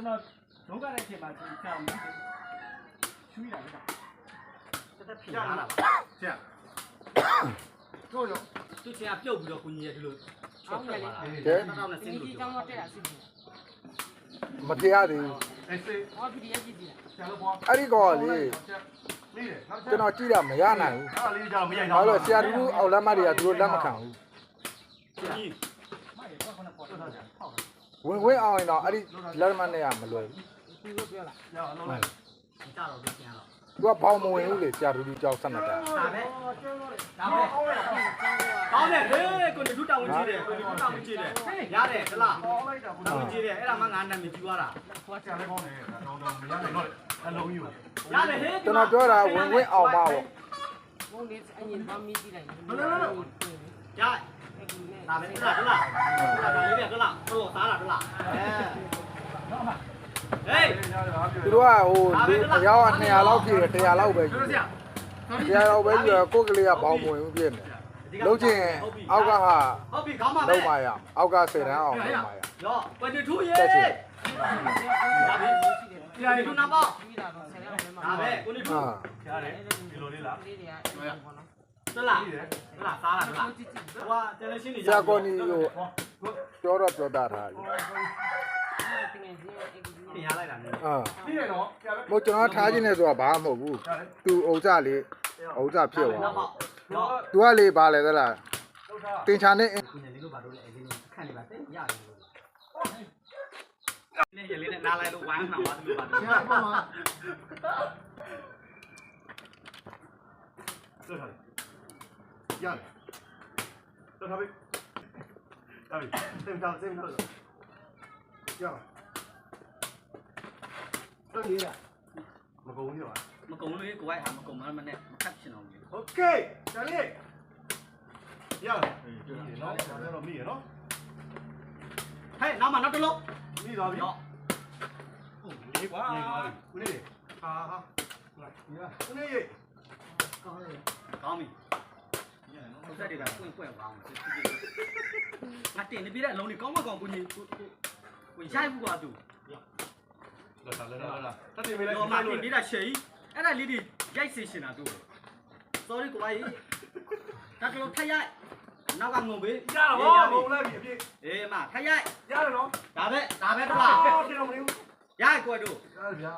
ကျွန်တော်ဒုက္ခတဲ့ချိန်မှာကျွန်တော်ကြောင်ပြီးချွေးတာလေတက်တက်ဖြစ်လာတာပါဆရာတို့ရောသူချင်ကပြုတ်ပြီးတော့ကိုကြီးရဲ့ဒီလိုချောက်ထွက်လာတာကဲတော့နဲ့စင်းလို့ဒီပြောကြောင့်တော့တက်တာစစ်ပြီမထရသေးဘူးအေးစေးဟော PDF ကြည့်ပြီလားဆရာတို့ဘောအဲ့ဒီကောင်ကလေလေးတယ်နောက်ကျွန်တော်ကြည့်တာမရနိုင်ဘူးအဲ့လေးကြောင်မရိုက်ဘာလို့လဲဆရာတူတူအောက်လက်မတွေကသူတို့လက်မခံဘူးကြီး မရတော့ခဏပေါ်တော့တယ်ဟောက် ဝင်ဝင်အောင်ရင်တော့အဲ့ဒီလက်မနဲ့ကမလွယ်ဘူးသူတို့ပြောလားရအောင်လုပ်လိုက်ဒီကြတော့ဒီကျန်တော့သူကဘောင်မဝင်ဘူးလေဆရာတူတူကြောက်ဆက်နေတာဒါပဲဒါပဲကောင်းတယ်ဟေးကိုနေထူတောင်းဝင်ကြည့်တယ်ကိုနေထူတောင်းဝင်ကြည့်တယ်ရတယ်ဟလားပေါ်လိုက်တာဘုတောင်းရားဝင်ကြည့်တယ်အဲ့ဒါမှငါနာမည်ကြည့်သွားတာဟိုဆရာလေးကောင်းတယ်တော့တော့မရနိုင်တော့အလုံးယူရတယ်ဟေးကျွန်တော်ပြောတာဝင်ဝင်အောင်ပါပေါ့ဘုံလေးအရင်ဘာမီးကြည့်လိုက်ရအဲ့ဒီနဲ့ ဒါပဲဟလားဟလားဒါလေးကဟလားတော့သားလားဟလားအဲဟေးသူတို့ကဟိုလူအယောက်200လောက်ပြည့်တယ်100လောက်ပဲယူတို့ဆရာ100လောက်ပဲယူကိုယ်ကလေးကဘောင်မဝင်ဘူးပြည့်နေလုံးချင်းအောက်ကဟာဟုတ်ပြီခေါင်းပါပဲလုံးပါရအောက်က10တန်းအောင်လုံးပါရရောကွယ်ထူးရေတက်ချင်ဒါပဲဒီဟာဒီနာပေါ့ပြီးတာတော့ဆယ်ရောက်နေမှာဒါပဲကိုနေထူးဟာရတယ်ဒီလိုလေးလားလေးတွေကအဲ့ဒီပေါ့နော်သလားသလားစား လားသလားဟိုကတယ်လီရှင်းနေဆရာကောနီကိုပြောတော့ပြောတာထားတယ်တင်ငယ်ချင်းအဲ့ဒီပြင်ရလိုက်တာနေအာပြီးရတော့ဆရာပဲမို့ကျွန်တော်ထားခြင်းနဲ့ဆိုတာဘာမှမဟုတ်ဘူးသူဥစ္စာလေးဥစ္စာဖြစ်သွားတော့ပေါ့တော့သူကလေပါလေသလားထုတ်ထားတင်ချာနဲ့ဒီနေ့လေးလို့ပါတော့လေအရင်ခန့်နေပါတဲ့ရတယ်လို့နေရလေးနဲ့နားလိုက်လို့ဝိုင်းမှာပါလို့ပါတော့ဆရာပေါ်မှာထုတ်ထား ရတယ်ထုတ်ထားပြီဒါပြီစင်ထားစင်ထားရပါတော့ရမကုန်ဘူးရပါ မကုံလို့ကိုဝိုင်းဟာမကုံမမနဲ့မခတ်ချင်အောင်လေ โอเคဒါလေးရတယ်ဒီနော်ဒါလည်းတော့မိရနော် ဟဲ့နောက်မှနောက်တစ်လုံး မိသွားပြီ တော့ လေးကွာဦးလေးဟာဟာဦးလေး ကောင်းပြီ ဟုတ်တယ်ကပွင့်ပွင့်ပါအောင်ငါတင်နေပြီးတဲ့အလုံးလေးကောင်းမကောင်းကိုကြီးကိုကိုရိုက်ဘူးကွာသူလာလာလာလာတတ်တယ်မေးလိုက်တော့မှတင်ပြီးတာရှေ့အဲ့ဒါလေးတွေရိုက်စေရှင်တာသူ sorry ကိုဝိုင်းဒါကလို့ထရိုက်နောက်ကငုံပေးရတော့ဘုံလိုက်ပြီအပြည့်အေးမထရိုက်ရတယ်နော်ဒါပဲဒါပဲတဟာလားတင်တော့မလို့ရိုက်ကွယ်တို့ရတယ်ဗျာ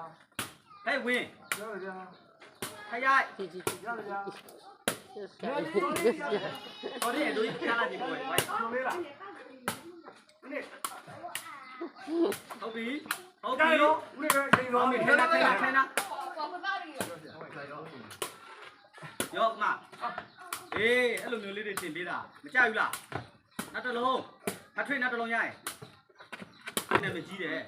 ဟဲ့ဝင်းရတယ်ဗျာထရိုက်ကြည့်ကြည့်ကြည့်ရတယ်ဗျာ ဟောဒီတို့ခါလာဒီကွယ်ဝိုင်းလုံးလေးလားဦးလေးဟုတ်ပြီဟုတ်ကြိုပြီင်တော့ဦးလေးပဲချိန်ဟောတော့ပြီပြီထဲနာထဲနာထဲနာရောမအေးအဲ့လိုမျိုးလေးတွေတင်ပေးတာမကြဘူးလားနောက်တစ်လုံးမထွေးနောက်တစ်လုံးရရင်အဲ့နဲ့မကြီးတယ်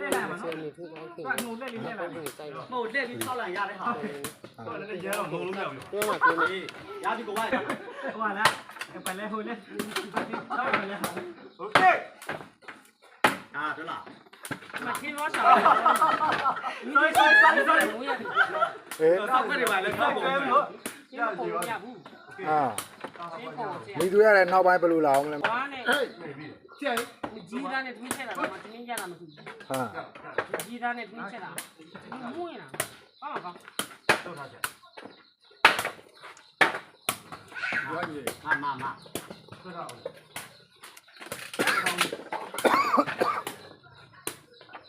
လက်လိုက်မှာနော်နေထူကောင်းခင် ကငုံလက်လေးနဲ့လာ ဟုတ်ကဲ့တိုက်ပါ မဟုတ်လက်ပြီး၆လန်ရတဲ့ဟာ ဟုတ်တယ်ရဲတော့ဘုံလုံးရောက်ပြီ ပြောမှာပြောမှာ အေးရပြီကိုဝိုင်း ဟိုလားပလဲဟိုလဲတော့ပလဲ โอเค ဒါတို့လား မချင်းရောရှာ sorry sorry sorry sorry ဘူးရတယ် ဟဲ့ ဆောက်ခွက်တွေပါလေဆောက်ပုံပဲ ကျင်းပုံရဘူး အာ ကျင်းပုံကျ မိသူရတဲ့နောက်ပိုင်းဘယ်လိုလာအောင်လဲ ဘာနဲ့ နေပြီ ကျဲ ကြီးသားနဲ့တွင်းချက်တာတော့တင်းကြတာမဟုတ် ဟာ ဘူးကြီးသားနဲ့တွင်းချက်တာမွေးတာဘာမှကောင်း ထုတ်ထားချက် ရွာကြီး မမမ ထုတ်ထားအောင်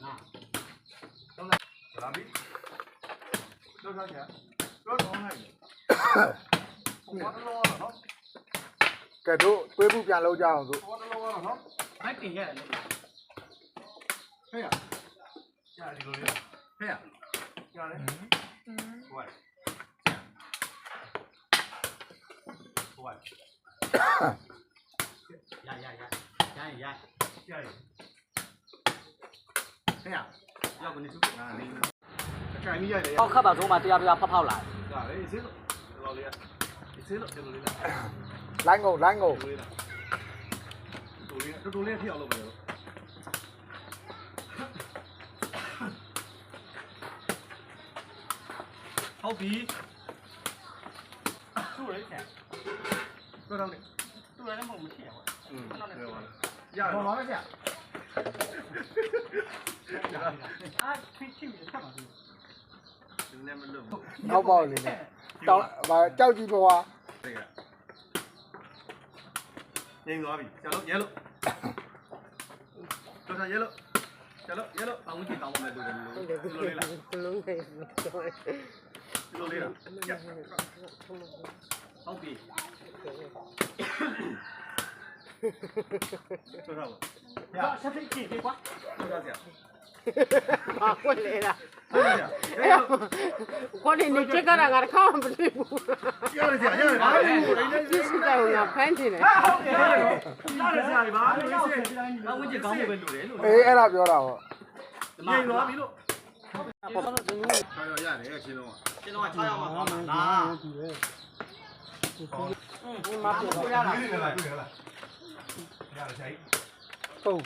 နာ လာပြီထုတ်ထားချက်တော့ကောင်းလိုက်ဘောတော့နော် ကဲတို့တွေးမှုပြန်လုပ်ကြအောင်ဆို ဘောတော့နော် မိုက်တင်ရတယ် ဟဲ့ရရဒီလိုလေးဟဲ့ရရတယ်ဟိုဟို ရရရရရရ ရရဟဲ့ရ ရောက်ကနေသူ ငါနေ အချိုင်ကြီးရတယ်ရဟောက်ခတ်ပါဆုံးမှာတရားတရားဖောက်ဖောက်လာရတယ်စေးလို့လောလေးရစေးလို့ဒီလိုလေးလားလိုင်းကုန်လိုင်းကုန်ဒီလိုလေးလားတူလေးတူတူလေးထိအောင်လုပ်မယ်လို့ဟုတ်ပြီသူ့ရဲကျဲ တော့တော့နေသူ့ရဲလည်းမဟုတ်မထည့်ရဘူးอืมရပါရဘောတော့ပါပဲကျရအာဖိချိပြီဆက်ပါဘူးလူနဲ့မလွတ်နောက်ပေါက်လေးနဲ့တောင်းဗာကြောက်ကြည့်ပွားတဲ့ကငိမ့်သွားပြီကျလို့ရဲလို့တော်တော်ရဲလို့ ကျလို့ရဲလို့ပေါင်းဝင်တောင်းမယ်လို့လည်းလို့လို့လေးလားလုံးနေတော့လို့လေးလားကျဟုတ်ပြီတော်တော်ရဆက်ဖိချိပြီကွာတော်တော်ဆရာ ဘာကွက်လေလားဟုတ်ကဲ့အဲ့ကိုနေနေချက်ကြတာငါတခါမှမတွေ့ဘူးရတယ်ဆရာရတယ်ဘာလို့လဲပြစ်စစ်တယ်ငါဖမ်းချင်တယ်ဟုတ်ကဲ့ရတယ်ဆရာဘာလို့လဲပေါင်းဝင်ကောင်းဖို့ပဲလို့တယ်လို့အေးအဲ့ဒါပြောတာပေါ့ဒီငိမ့်သွားပြီလို့ပေါ်တော့ဒီလိုဆရာရတယ်ချင်းလုံးကကျွန်တော်က6ရောက်မှကောင်းတာလားဒီမှာပြတော့ရတာဒီနေ့လားဒီနေ့လားရတယ်ဆရာဟုတ်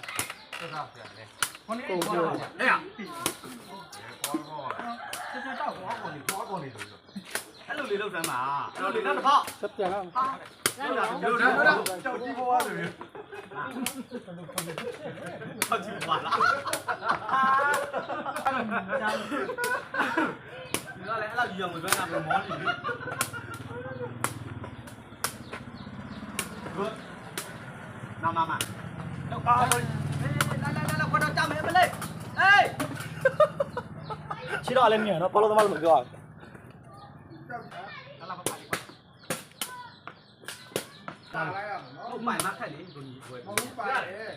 တော်တော်ဆရာလေခေါင်းလေးကိုပြောတာအဲ့ရဘောဘောဆက်ဆက်တော့ကွာ ဘောနေဘောကောနေလို့အဲ့လိုလေးလောက်စမ်းပါအဲ့လိုလေးတော့တစ်ခေါက်ဆက်ပြန်လာအဲ့တော့လို့ဒါတော့ကြောက်ကြည့်ဘောဆိုရင်ဟုတ်ကြည့်ပါလားဒီကလည်းအဲ့လိုကြီးအောင်မပြောတာပဲမောနေပြီ good နာမမတော့အာလာ လာလာခွတော့ကြမယ်မလေးဟေးခြေတော့လည်းမြင်တော့ဘောလုံးသမားလို့မပြောရဘူးလာလာပါပါလေးခွတာလိုက်ရမှာနော်ဟုတ်မှန်မှခက်လေကိုကြီးခွဲမဟုတ်ပါတယ်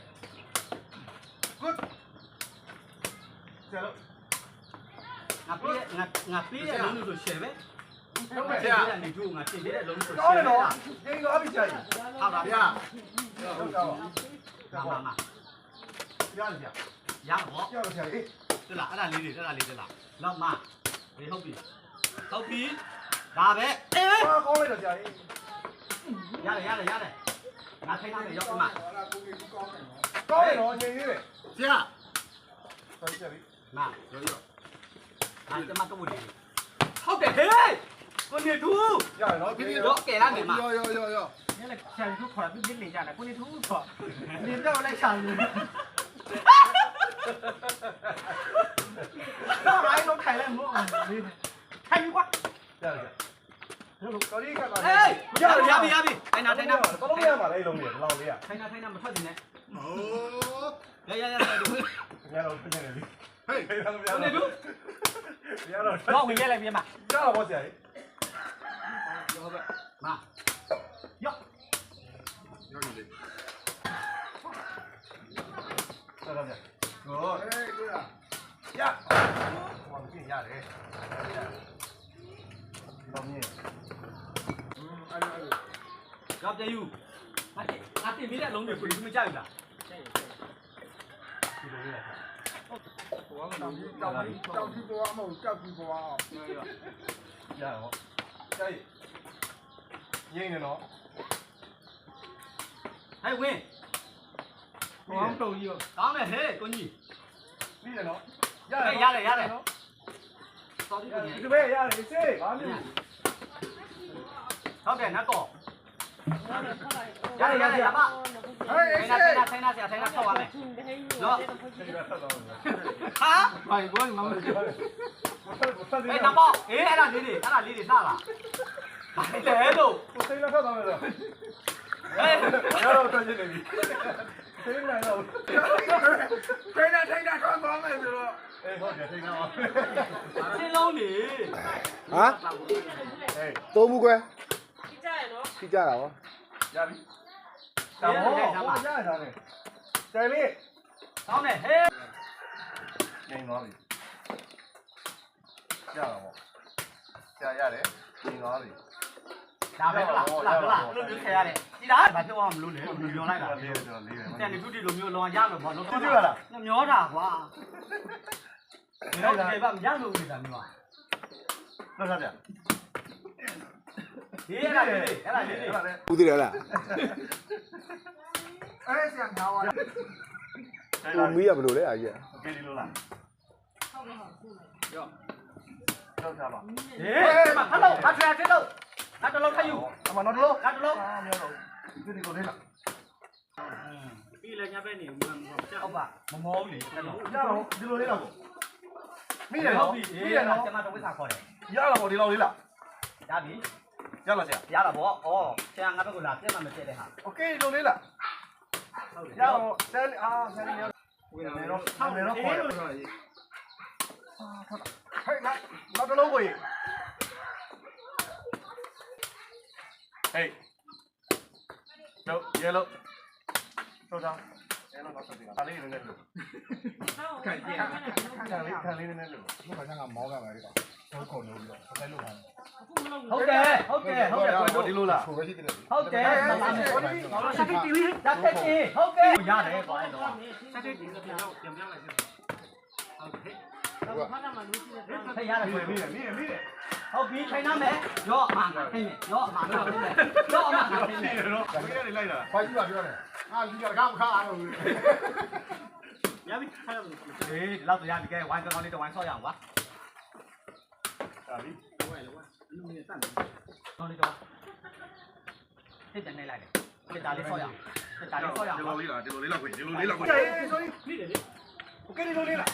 ဆရာလို့ငါပြေးငါငါပြေးတဲ့လုံးလို့ဆိုရှယ်ပဲဟုတ်မယ်ဆပြေးရာတဲ့နေကျိုးငါတင်တဲ့လုံးလို့ဆိုရှကောင်းယ်တယ်ပဲနော်လားငိမ့်သွားပြီဆရာကြီးဟုတ်ပါဗျာဗျာဟုတ်တော့နာမမ ရတယ်ဆရာရတော့ကြောက်ဆရာကြီးတလားအဲ့ဒါလေးတွေအဲ့ဒါလေးတလားလောက်မဘေးဟုတ်ပြီဟုတ်ပြီဒါပဲအေးဘာကောင်းလိုက်တော့ဆရာကြီးရတယ်ရတယ်ရတယ်ငါထိုင်ထားမယ်ရောက်ပြီမဟောလာကိုကြီးကောင်းတယ်နော်ကောင်းတယ်နော်ငိမ့်သေးတယ်ဆရာဆရာကြီးမရောရောငါကျမတော့ဝင်ဟုတ်တယ်ဟေးကိုနေတူရတယ်နော်ဒီလိုတော့ကဲလာနေမှာရောရောရောရောညလည်းဆရာကြီးခေါ်ပြီးနေကြတယ်ကိုနေထူးခေါ်နေတော့လိုက်ရှာနေတော့ရို င်းတော့ခိုင်လိုက်မို့ခိုင်ကွာရတယ်တော်ကြီးခက်ပါအေးရပြီရပြီရပြီထိုင်နာထိုင်နာတော့လုံးရမှာလေလုံးနေလောင်လေးရထိုင်နာထိုင်နာမထွက်နေနဲ့ဟိုရရရရတူရတော့ပြင်နေပြီဟေးခေတော့မရကိုနေတူရတော့တော့ဝင်ရလိုက်ပြမရတော့ဗောဆရာကြီးမရော့ရောနေလေ တော်တော်ဆရာဟိုဟေးတွေ့လားရဟောပြင်ရတယ်လောင်နေอืมအဲ့လိုအဲ့လိုကြောက်ကြယူအတင်အတင်မိတဲ့လုံးတွေကိုဒီမကြိုက်ဘူးလားဒီလိုလေးရဟိုကတောင်းတောင်းတောင်းကြည့်ပွားမဟုတ်ကြောက်ကြည့်ပွားရဟောဆရာကြီးငိမ့်နေနော်ဟဲ့ဝင်း ဟောတုံကြီးရောကောင်းတယ်ဟဲ့ကိုကြီးပြီးတယ်နော်ရတယ်ရတယ်ရတယ်တော်ပြီကိုကြီးဒီဘက်ရတယ်စေးဘာလို့ဟုတ်တယ်နတ်ကောရတယ်ရတယ်ရပါဟေးအေးထိုင်စေးနာထိုင်နာဆရာထိုင်နာဆောက်ရမယ်နော်ဒီဘက်ဆက်တော့မယ်ဟာဘာကိုငါမပြောဆက်သေးအေးတယ်နမောအေးအဲ့ဒါလေးတွေအဲ့ဒါလေးတွေစလားဘာလဲလို့ကိုစိတ်လက်ဆက်တော့မယ်ဆိုဟေးရတော့တွန်းနေပြီ စိတ်လိုက်တော့ထိနေတာထိနေတာထွန်းသွားမယ်ဆိုတော့အေးဟုတ်တယ်စိတ်တော့ရှင်းလုံးနေဟမ်အေးသုံးမှုကွယ်ကြရနော်ကြည့်ကြတာဗောရပြီဒါမောဟောရတာလေဆယ်လေးကောင်းတယ်ဟေးနေသွားပြီရတော့ဗောဆရာရတယ်နေသွားပြီ ဒါပဲဟုတ်လားဟုတ်လားဟုတ်လားဘယ်လိုမျိုးခဲရလဲဒီလားဘာပြောမှမလို့လဲဘယ်လိုပြောလိုက်တာလဲလေးတော့လေးတယ်တန်ဒီခုဒီလိုမျိုးလောရမယ်ဘာလို့ပြောတာလဲမျောတာကွာဒီတော့ဒီဘက်မရလို့နေတာမျိုးပါဟုတ်လားဗျဒီအဲ့ဒါလေးအဲ့ဒါလေးဦးသေးရလားအဲ့ဆရာငါဝါဦးမီးရဘလို့လဲအားကြီးကဲလေးလို့လားဟုတ်ပါဟုတ်ပါရောတော့ကြပါဟေးဟဲ့မဟယ်လိုအထရာတက်တော့ လို့ငါတလုံးထယူ အမနော်တလို့ ငါတလုံး အာမရတော့ဒီဒီကိုလေးလား ပြီးလဲညပဲနေမှာကြောက်ပါမမောဘူးလေအဲ့တော့ ရတော့ဒီလိုလေးတော့ ဟ မိတယ်နော် ပြီ မိတယ်နော် ကျမတော့ဝိစာခေါ်တယ် ရလာပေါ့ဒီလောက်လေးလား ရပြီ ရလာဆရာ ရတာပေါ့ဩဆရာငါဘက်ကလာပြတ်မှမပြတ်တဲ့ဟာ โอเคဒီလိုလေးလားရတော့ဆယ်အာဆယ်ရဝင်နေတော့ဆောင်းနေတော့ခေါ်တယ်ဟဲ့နောက်တစ်လုံးကိုရေး ဟေးတော့ရဲလို့တော့တော့ရဲလို့တော့ဆက်ပြီးတာလေးနည်းနည်းလို့ခံလေးခံလေးနည်းနည်းလို့ဘုရားကမောင်းကပါလေတော့တော့ခုံလို့ပြီးတော့ဆက်လို့ခံဟုတ်တယ်ဟုတ်တယ်ဟုတ်တယ်ကိုဒီလိုလားဆိုပဲရှိတယ်ဟုတ်တယ်စာတိတီဗီဒါတက်ကြီးဟုတ်ကဲ့ရတယ်ကွာတော့စာတိတီပြန်တော့ပြန်ပြောင်းလိုက်စစ်ဟုတ်ကဲ့တော့ဖတ်တာမှလူရှိတဲ့ဖေးရတယ်မိဆိုတယ်မိတယ်မိတယ်မိတယ် ဟုတ်ပြီထိုင်နာမယ်ရော့အမှန်ခိုင်းမယ်ရော့အမှန်ခိုင်းမယ်ရော့အမှန်ခိုင်းမယ် တော့ဘယ်ရလိုက်တာ ဖိုက်ကြည့်ပါပြောတယ်အာဒီကကားမခါအောင် ရပြီဖတ်ရမယ် အေးဒီလောက်ဆိုရပြီကဲဝိုင်းကောင်းလေးတော့ဝိုင်းဆော့ရအောင်ကွာ ဒါပြီ ဝဲလောအလူနဲ့စမ်းတယ် ကောင်းလေးတော့ဖြစ်တယ်နေလိုက်တယ်ဖြစ်တာလေးဆော့ရအောင်ဖြစ်တာလေးဆော့ရအောင် ဒီလိုလေးလားဒီလိုလေးလောက်ကိုဒီလိုလေးလောက်ကို မိတယ်လေ โอเคဒီလိုလေးလား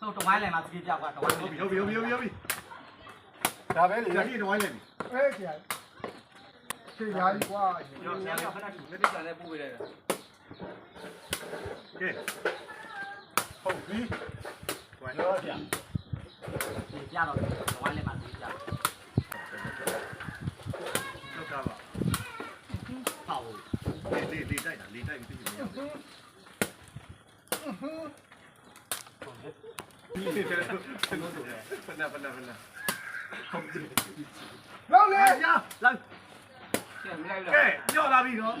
ဆိုတော့ဝိုင်းလိုက်မှာကြည့်ပြကွာတော့ဟုတ်ပြီဟုတ်ပြီဟုတ်ပြီဟုတ်ပြီဒါပဲလေကြာကြီးတော့ဝိုင်းလိုက်ပြီအေးကြာခေရာကြီးကွာရောဆရာကဖတ်တာလက်တိကျန်လဲပို့ပေးတယ်ကဲဟုတ်ပြီဝိုင်းရောကြာကြည့်ပြတော့ဝိုင်းလိုက်မှာကြည့်ပြလောက်တာပါပေါ့လေးလေးလေးတိုက်တာလေးတိုက်ပြီးပြီဒီလေးတဲ့ဘယ်လိုလဲဖနာဖနာ ဖနာဟုတ်ပြီလောက်လေရလာဆရာမလိုက်ကဲညော့လာပြီနော်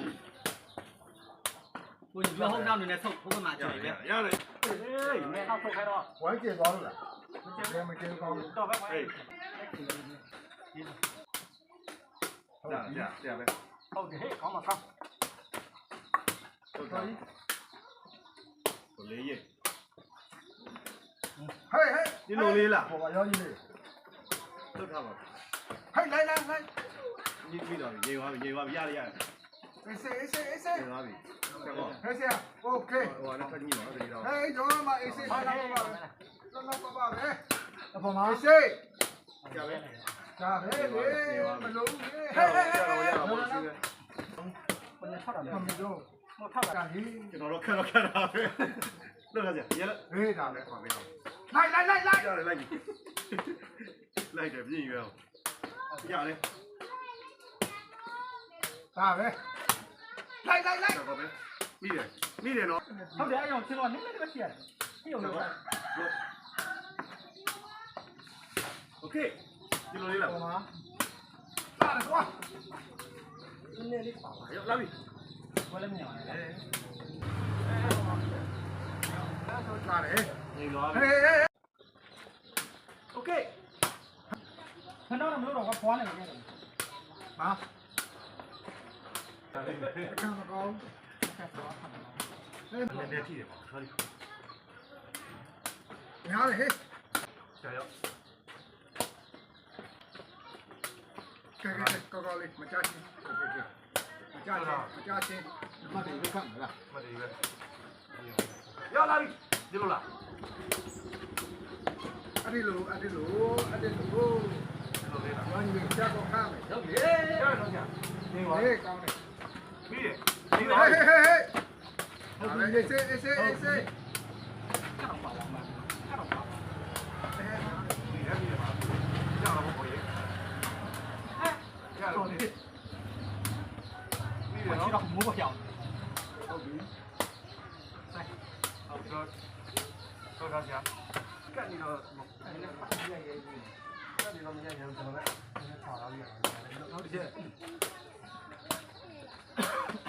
ကိုကြီးဟုတ်တော့နေနဲ့ဆုတ်ဘုကမှာကြည့်တယ်ရတယ်အေးမဲတော့ထုတ်ခိုင်းတော့ဝိုင်းကျေသွားလို့လားဘယ် 嘿嘿，你努力了，我要你，都差不多。嘿，来来来，你你到底，你我你我压力压力。AC AC AC。你哪里？这个。AC 啊，OK。我那看你哪里了？哎，走了嘛，AC，来来来，来来爸爸呗。爸爸嘛。AC。加呗。加呗，你不努力。嘿嘿嘿嘿。不能吵了，他们就。我看了，这老老看了看了，那个是，也了，哎，咋的，旁边。 လာတယ်ပါဟုတ်ပါတယ်လာပါပါပဲအပေါ်မှာအေးစေးကြာပဲဒါပဲလေမလုံးလေဟေးဟေးဟေးဟေးရတော့ဘောစီပဲဘယ်နဲ့ထောက်တာလဲမမတော့မထောက်တာကာကြီးကျွန်တော်တော့ခက်တော့ခက်တာပဲလောက်ကကြာရေလက် ဟေးဒါပဲပါပဲလိုက်လိုက်လိုက်လိုက်ရတယ်လိုက်ပြီလိုက်တယ်ပြင်ရွယ်အောင်ရတယ်ဒါပဲလိုက်လိုက်လိုက်ဆက်တော့ပဲမိတယ်မိတယ်နော်ဟုတ်တယ် အဲ့ဒီလိုအဲ့ဒီလိုအဲ့ဒီလိုဟုတ်ကဲ့လားဘာကြီးလဲကြောက်ခါမယ်ဟုတ်ကဲ့ကြောက်တော့ကြာနေပါဟေးကောင်းတယ်ပြီးတယ်ဒီပါဟေးဟေးဟေးအဲ့ဒီစေးစေးစေး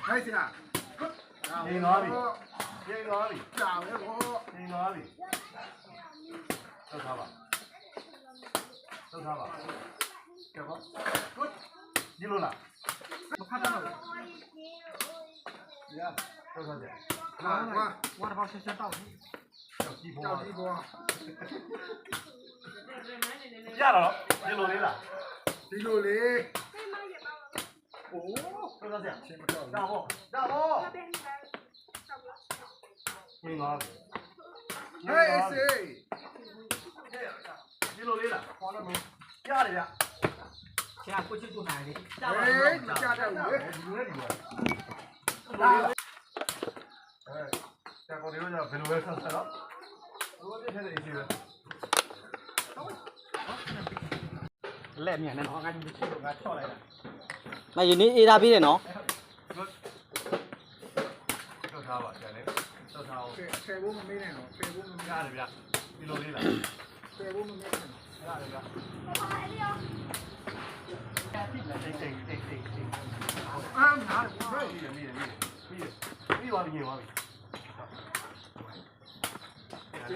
开始啦！一弄里，一弄阿里，一弄里，里，都他吧，都他吧，干我，给我，一路了，我看到了。多少？我我我得先先倒。要地光。压到了，你努力了。一努力。哦，不能这样。让我，让我。那边应该差不。哎，谁？一六零了，放那边。压里边。哎，你家在哪？哎，了。 လိုလေးလားခေါ်လို့မရတယ်ဗျဆရာကိုချစ်ကိုနိုင်လေဟေးမကြတဲ့ဘူးလေဒီလိုလေးဒီလိုအဲတကောဒီလိုကြောင့်ဘယ်လိုပဲဆက်ဆက်တော့ဘိုးတဲ့တဲ့အေးစီပဲလက်မြန်နဲ့တော့ငါဒီချစ်ကိုငါချော့လိုက်တာမယနေ့အေးတာပြီးတယ်နော်တော့ထားပါကျန်လေတော့ထားအောင်ဆယ်ဆယ်ဖို့မမေးနဲ့တော့ဆယ်ဖို့မမေးရတယ်ဗျဒီလိုလေးလားဆယ်ဖို့မမေးနဲ့ရတယ်ဗျတိတ်တိတ်တိတ်တိတ်တိတ်အာနာဟေးပြီးတယ်ပြီးတယ်ပြီးတယ်ပြီးသွားပြီညင်သွားပြီစေးရဟာဟုတ်ဟေးဖိတာပြီး ရ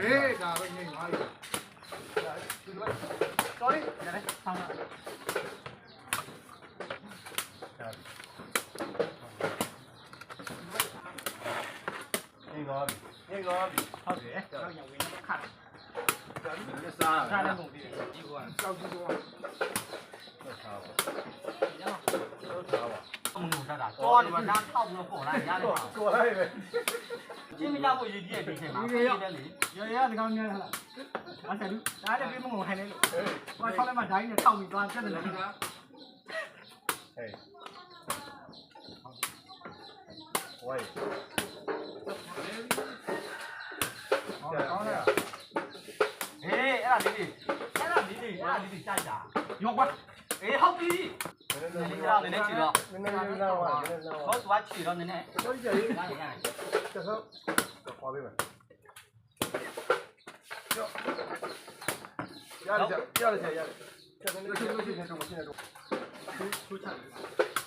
ဟေးဒါပဲနေပါလိ sorry ရတယ်ဆောင်းတာငင်သွားပြီငင်သွားပြီဟုတ်တယ်တော့ရောက်ဝင်ခတ်မစားခါလည်း ကုန်ပြီဒီကောကြောက်ကြည့်တော့တော့ထားပါရအောင်တော့ထားပါအမှုတတ်တာတော့ဒီမှာထောက်ပြီးတော့ပေါ်လာရတယ်ကိုလိုက်ပဲကျင်းမရောက်ကိုရည်ကြည့်တဲ့ဒီချိန်မှာဒီရက်လေရရဒီကောင်များလားအဲ့ဒါလူဒါလည်းပြေးမကုန်ဟိုင်နေလို့ဟိုဆောင်းလိုက်မှဒိုင်းနဲ့ထောက်ပြီးသွားပြတ်တယ်လေဟေးဝိုင်းဟောကောင်းတယ်ဟေးအဲ့ဒါလေးလေးအဲ့ဒါလေးလေးအဲ့ဒါလေးလေးကြိုက်တာရောကွာအေးဟုတ်ပြီ နည်းနနည်းည်းလေးနည်းတော့နည်းနည်းချီတော့နည်းနည်းလေးလောက်ပါနည်းနည်းလောက်ဟုတ်သွားချီတော့နည်းနည်းတော့ကြည့်ရရရတက်ဆောတော့ခွာပေးမယ်ရောရတယ်ကြရတယ်ရတယ်ဆက်နေလို့ရှိနေတော့မရှင်းတော့ထူးချတယ်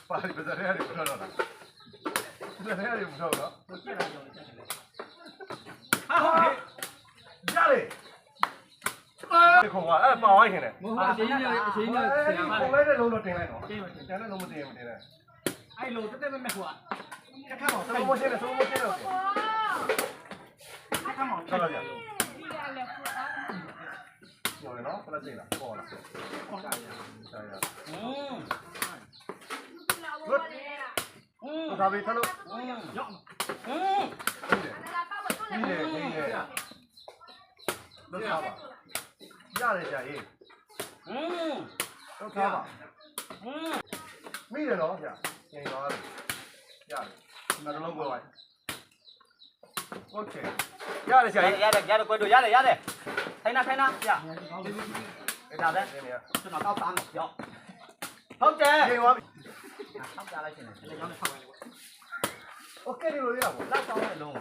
ပါလိမစရဲရတယ်ဘယ်တော့တော့လဲစရဲရတယ်ဘယ်တော့တော့ကိုကြည့်လာကြောင်းချက်တယ်ဟာဟုတ်ဟေး ရတယ် တစ်ခုကအဲ့ပါဝိုင်းခင်တယ်မဟုတ်အချိန်ကြီးအချိန်ကြီးဆရာမကိုလိုက်တဲ့လုံးတော့တင်လိုက်တော့တင်တယ်တင်တဲ့လုံးမတင်ဘူးတင်တယ်အဲ့လိုတက်တက်မဲ့မဲ့ဟိုကခက်ခက်တော့သုံးမိုးရှင်းတယ်သုံးမိုးရှင်းတယ်ခက်ခက်မောင်ခက်လာကြကျော်ရနော်ဖလာကြည့်လားပေါ်လားပေါ်ကြရကြရဟင်းဟုတ်ဟုတ်ဒါပဲထလို့ဟင်းရောက်ဟင်းဒီလေဒီလေလောက်ပါ 压的便宜。嗯，都开吧。嗯，没得东西先压，那是冷锅吧？OK，压的便宜，压的压的贵州压的压的，开哪开哪，呀，给？就拿刀。的。给我。他们家那些？现在养的。我给你了，你那？那当然弄。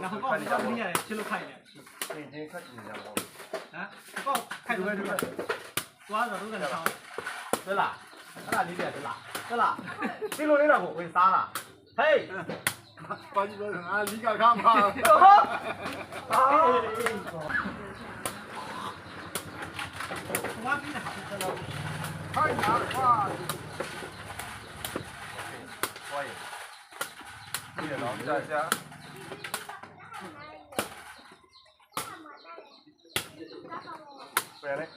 然后把你们家东西记录看一遍。对，几下吧。啊，不报，看这这个。瓜子都在那上。对啦，他俩理解对啦，对啦。记录那点不会啥啦？嘿。把你说啊，你敢看吗？啊。太难了，谢谢老师， ဘူးဟမ်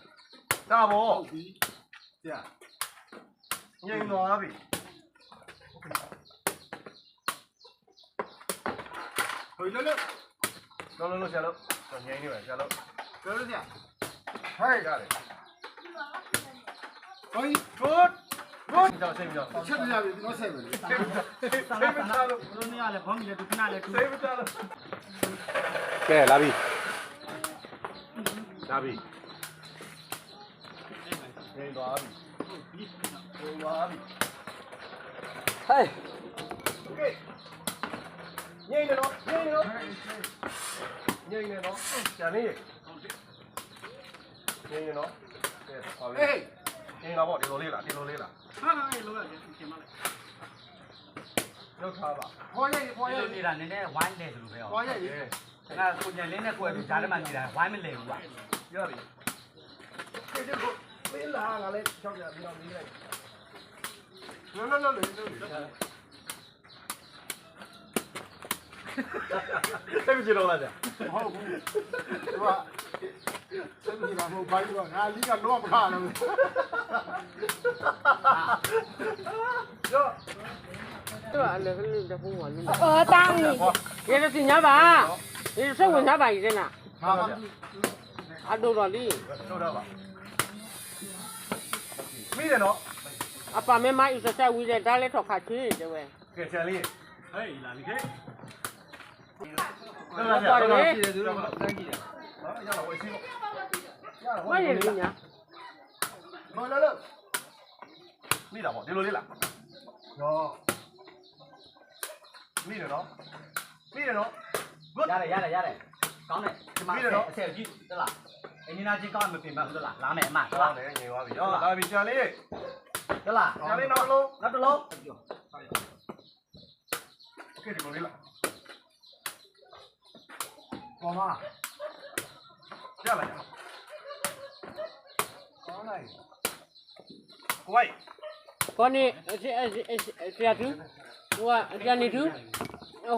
ကောက်ခိုင်းဒီတယ်ပဲဒီပဲသွားတော့တို့ကလည်းဆောင်းသလားအဲ့ဒါလေးပြသလားသလားဒီလိုလေးတော့ကိုဝင်စားလားဟေးပါကြည့်လို့ငါလီကခါမှာဟုတ်အာသွားပြီးတာခိုင်းတာခွာဝိုင်းဒီတော့ကြာကြာပြန်လေဒါဘောကြာငြိမ်သွားပြီဟိုလို့လို့လုံးလုံးလုံးဆရာလို့ငြိမ်နေပါဆရာလို့ပြောလို့ကြာဟဲ့ရတယ်ဟို good good ကြောက်စိတ်ကြောက်ချက်ပြရပြီဒီတော့ဆက်မယ်လေစိတ်စိတ်မချလို့တို့နေရလဲဘောင်းကြီးလဲဒုခဏလဲသူစိတ်မချလို့ကဲလာပြီလာပြီ ငြိမ်သွားပြီငြိမ်သွားပြီဟေး okay ငြိမ်နေတော့ငြိမ်နေတော့ငြိမ်နေတော့ကျန်နေငြိမ်နေတော့ကဲပါပြီအေးငြိမ်လာပေါ့ဒီလိုလေးလားဒီလိုလေးလားဟာဟာလောရတယ်ရှင်မလိုက်လောက်ထားပါခေါ်ရည်ခေါ်ရဒီည်လိုနေတာနည်းနည်းဝိုင်းတယ်လို့ပဲဟောခေါ်ရည်ကဲငါကိုညလင်းနဲ့ကွယ်ပြီးဓာတ်ထဲမှာနေတာဝိုင်းမလဲဘူးကွာရပြီကဲဒီကို မင်းလာငါလည်းကြောက်ကြပြီးတော့နေလိုက်လွတ်လွတ်လွတ်လွတ်ဆက်ပြီးကြည့်တော့လားကြာဟုတ်ဘူးသူကဆက်ပြီးကြည့်တာမဟုတ်ပါဘူးငါလီကလောမခါလို့ရောသူကလည်းခဏတခုမှလုံးအော်တန်းရေစင်ရပါရေစဝင်ရပါရင်နာဟာအတော်တော်လေးတော်တော်ပါ မိတယ်နော် Apa memang isa sa wile dale to kachi dewe. ကဲဆရာလေးဟဲ့လာပြီခဲ့လာလာလာလာရှိတယ်သူတို့ကတန်းကြည့်တယ်ဟာရလာဝေးစီပေါ့ရလာဝေး Wale စီ niya. မလာလို့မိတာပေါ့ဒီလိုလေးလားရောမိတယ်နော်မိတယ်နော် ရတယ်ရတယ်ရတယ်ကောင်းတယ်ဒီမှာအဆက်အဆက်ကြည့်တက်လား 你那几个没平白，对啦，拉面嘛，对啦。哟，到边家里？对啦。家里拿喽，拿着喽。给你过来了。干嘛？下来呀。过来。喂。con đi chị chị chị chú chú anh chị anh đi chú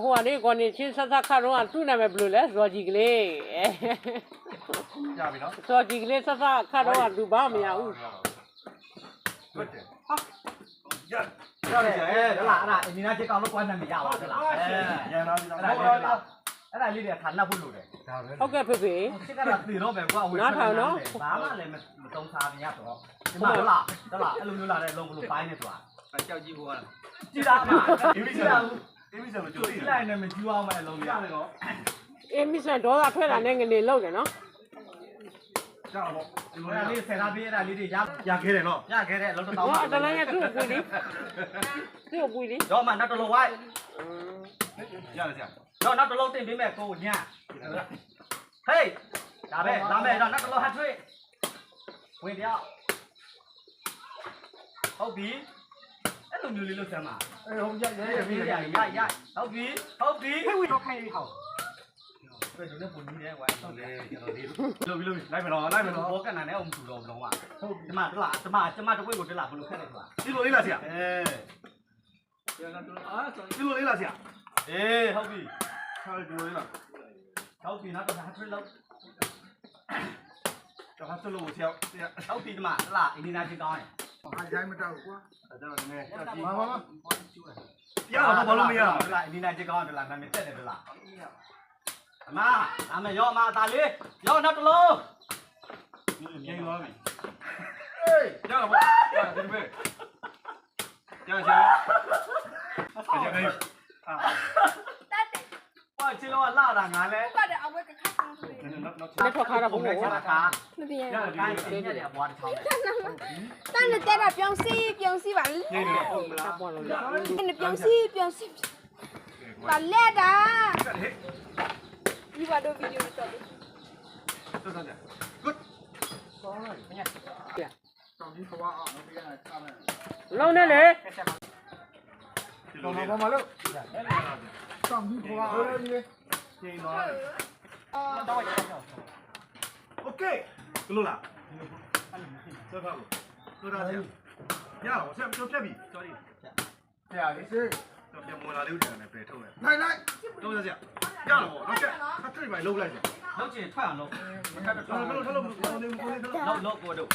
ဟိုကလေကောနေချင်းဆက်ဆက်ခါတော့သူ့နာမည်ဘယ်လိုလဲဇော်ကြီးကလေးရပြီနော်ဇော်ကြီးကလေးဆက်ဆက်ခါတော့လူဘာမရဘူးဟုတ်တယ်ဟာရရတယ်အဲတလားအဲ့ဒါအင်းနာချင်းကောင်းလို့ကွာနေမရပါဘူးတလားအဲရန်လာပြီလားအဲ့ဒါလေးတလားအဲ့ဒါလေးတွေခါနှပ်ဖို့လိုတယ်ဒါပဲဟုတ်ကဲ့ဖေဖေစစ်ကတော့တည်တော့ပဲကွာဝေဘာမှလည်းမတုံးစားမရတော့ဒီမှာတလားတလားအဲ့လိုမျိုးလာတဲ့လုံးဘလို့ပိုင်းနေဆိုတာကြောက်ကြည့်ဖို့ကလားကြည်လားမှာအေးပြီကြဆည်ရာ လားအေးပြီဆရာတို့ကြိုကြးည်သိလိုက်နေမကြည့်အောင်မဲ့အလုံးရရတယ်ကောအေးမစ်ဆန်ဒေါသထွက်လာတဲ့ငနေလောက်တယ်နော်ရအောင်ပေါ့ဒီလိုအဲ့ဒါလေးလေးဆယ်ထားပေးအဲ့ဒါလေးတွေရရခဲ့တယ်နော်ရခဲ့တဲ့အလုံးတောဟောင်းအတလန်းရသူ့ကိုပွေးလေးသူ့ကိုပွေးလေးတော့မှနောက်တစ်လုံးဝိုင်းရတယ်ဆရာတော့နောက်တစ်လုံးတင်ပေးမယ်ကိုညဟေးဒါပဲလာမယ်တော့နောက်တစ်လုံးဟတ်ထွေးဝင်တယောက်ဟုတ်ပြီ အဲ့လိုမျိုးလေးလုပ်စမ်းပါအေးဟုတ်ရရရရရပြီရရရရဟုတ်ပြီဟုတ်ပြီဟဲ့ဝီတော့ခိုင်းဟောဘယ်လိုလဲပုံကြီးလဲဝိုင်းဟုဟုတ်တ်တတယ်ယ်ကျွန်တော်ဒီလိုပြီးလို့လိုက်မယ်နော်လိုက်မယ်နော်ဘောကန်နာနဲ့အောင်မူတော့လုံးဝဟုတ်ဒီမှာတလားဒီမှာဒီမှာတပွေးကိုတလားဘလို့ခက်လဲဆိုတာဒီလိုလေးလားဆရာအဲဒီလိုလေးလားဆရာအေးဟုတ်ပြီဟာဒီလိုလေးလားဟုတ်ပြီနောက်တော့ဟတ်ထွေးလောက်တော့ဟာစလို့ဆရာဆရာဟုတ်ပြီဒီမှာတလားအင်းဒီနာချင်းကောင်းရင် အားရိုင်းမတော့ဘူးကွာအဲ့တော့နည်းနည်းကြောက်ကြည့်မမမရတော့ဘာလို့မရတလားအင်းဒီနာချင်းကောင်းတလားနာမည်တက်တယ်တလားအမနာမည်ရောအမသားလေးရောနော ဒါဒီနေ့လည်းအပွားတစ်ထောင်တန်းနဲ့တက်တာပြောင်းစီပြောင်းစီပါလေနေနေပုံမလားပေါ်လို့ရနေပြောင်းစီပြောင်းစီပါလက်တာဒီဘာတော့ဗီဒီယိုတော့တော်တော်ကြာ good ကောင်းလိုက်ညတောင်းပြီးခွာအောင်မပြေးနိုင်စားမယ်လုံးနဲ့လေတော်တော်မလို့တောင်းပြီးခွာအောင်ရေကျင်းသွားတယ် Okay. ဘလို့လားဆက်ပါဦးတော်တော်ဆရာရတော့ဆက်ပြောပြပြီ sorry ဆရာလေးစေးတော့ပြန်ဝင်လာလေးဦးတယ်နဲ့ပဲထုတ်လိုက်လိုက်လိုက်တော့ဆရာရတော့နောက်ချက်ခတ်ထွေးပါလုံးလိုက်ဆရာလောက်ချင်ထွက်အောင်လုပ်မခက်တော့ဘလို့ဘလို့ဘလို့ဘလို့ဘလို့လောက်လောက်ကိုတို့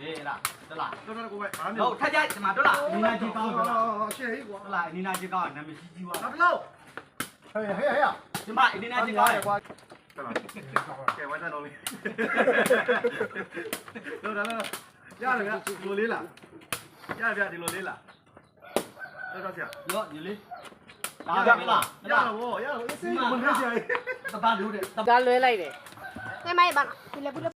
အေးလားတလားတော်တော်ကိုပဲအားဟုတ်ထက်ကြဒီမှာတို့လားနီနာကြီးကောင်းတို့လားရှေ့ကွာတို့လားနီနာကြီးကောင်းနာမည်ကြီးကြီးွားနောက်တစ်လုံးဟဲ့ဟဲ့ဟဲ့ဒီမှာနီနာကြီးကောင်းရ ဟုတ်လားကဲဝါကြတော့လေးတော့တော့ရတယ်ဗျာဒီလိုလေးလားရဗျာဒီလိုလေးလားတော့တော့ဆရာရောဒီလေးဒါကလားရတော့ဘောရတော့အစ်စင်းမနှက်ကြရတပါလို့တဲ့ ဒါလွဲလိုက်တယ်။ငါမိုက်ပါလား။ဒီလေဘူး